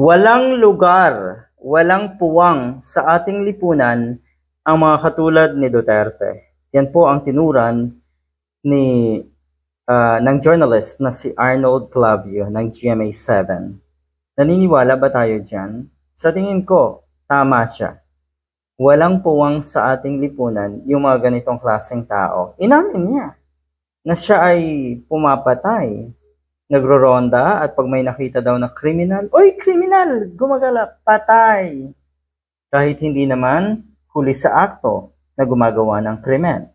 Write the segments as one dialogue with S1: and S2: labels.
S1: Walang lugar, walang puwang sa ating lipunan ang mga katulad ni Duterte. Yan po ang tinuran ni ah, ng journalist na si Arnold Clavio ng GMA7. Naniniwala ba tayo dyan? Sa tingin ko, tama siya. Walang puwang sa ating lipunan yung mga ganitong klaseng tao. Inamin niya na siya ay pumapatay, nagroronda at pag may nakita daw na kriminal, oy kriminal, gumagala, patay. Kahit hindi naman huli sa akto na gumagawa ng krimen.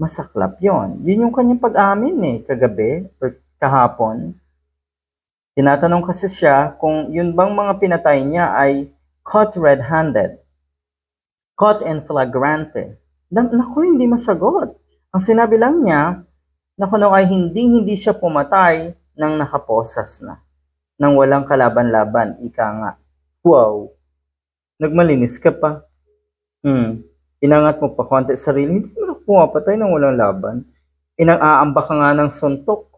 S1: Masaklap yon. Yun yung kanyang pag-amin eh, kagabi or kahapon. Tinatanong kasi siya kung yun bang mga pinatay niya ay caught red-handed, caught in flagrante. Na- Naku, hindi masagot. Ang sinabi lang niya, na kuno ay hindi hindi siya pumatay nang nakaposas na. Nang walang kalaban-laban, ika nga. Wow! Nagmalinis ka pa. Hmm. Inangat mo pa konti sa sarili, hindi mo na pumapatay nang walang laban. Inang-aamba ka nga ng suntok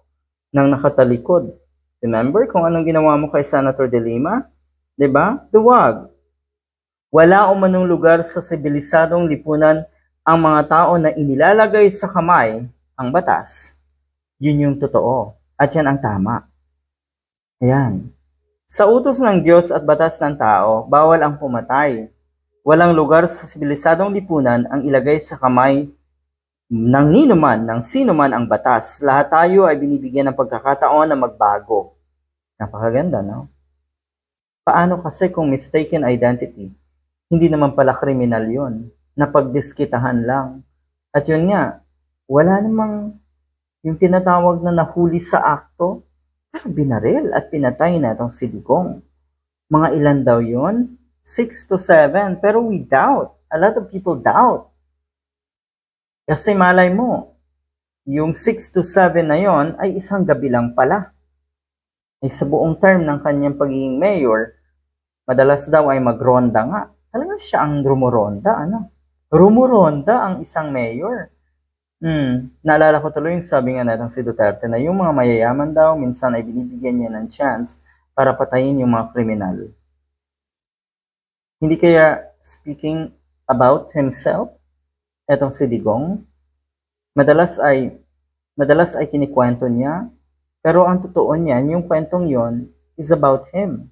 S1: nang nakatalikod. Remember kung anong ginawa mo kay Senator De Lima? ba? Duwag. Wala umanong lugar sa sibilisadong lipunan ang mga tao na inilalagay sa kamay ang batas. Yun yung totoo. At yan ang tama. Ayan. Sa utos ng Diyos at batas ng tao, bawal ang pumatay. Walang lugar sa sibilisadong lipunan ang ilagay sa kamay ng ninuman, ng sino man ang batas. Lahat tayo ay binibigyan ng pagkakataon na magbago. Napakaganda, no? Paano kasi kung mistaken identity? Hindi naman pala kriminal yun. Napagdiskitahan lang. At yun nga, wala namang yung tinatawag na nahuli sa akto, pero binaril at pinatay na itong si. Mga ilan daw yun? Six to seven. Pero we doubt. A lot of people doubt. Kasi malay mo, yung 6 to 7 na yon ay isang gabi lang pala. Ay sa buong term ng kanyang pagiging mayor, madalas daw ay magronda nga. Talaga siya ang rumuronda, ano? Rumuronda ang isang mayor. Hmm, naalala ko tuloy yung sabi nga natin si Duterte na yung mga mayayaman daw, minsan ay binibigyan niya ng chance para patayin yung mga kriminal. Hindi kaya speaking about himself, etong si Digong, madalas ay madalas ay kinikwento niya, pero ang totoo niyan, yung kwentong yon is about him.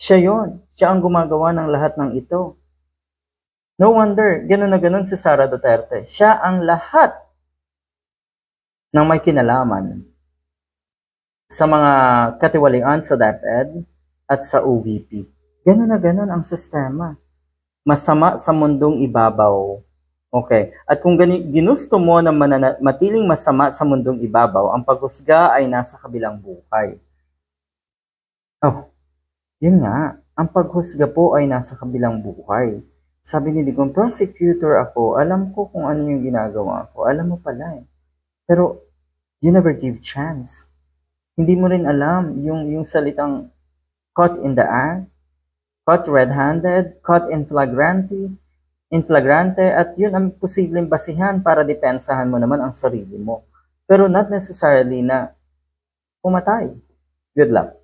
S1: Siya yon, siya ang gumagawa ng lahat ng ito. No wonder, ganun na ganun si Sara Duterte. Siya ang lahat ng may kinalaman sa mga katiwalian sa DepEd at sa OVP. Ganun na ganun ang sistema. Masama sa mundong ibabaw. Okay. At kung gani, ginusto mo na matiling masama sa mundong ibabaw, ang paghusga ay nasa kabilang buhay. Oh, yun nga. Ang paghusga po ay nasa kabilang buhay. Sabi ni Digong, prosecutor ako, alam ko kung ano yung ginagawa ko. Alam mo pala eh. Pero, you never give chance. Hindi mo rin alam yung, yung salitang caught in the act, caught red-handed, caught in flagrante, in flagrante, at yun ang posibleng basihan para depensahan mo naman ang sarili mo. Pero not necessarily na pumatay. Good luck.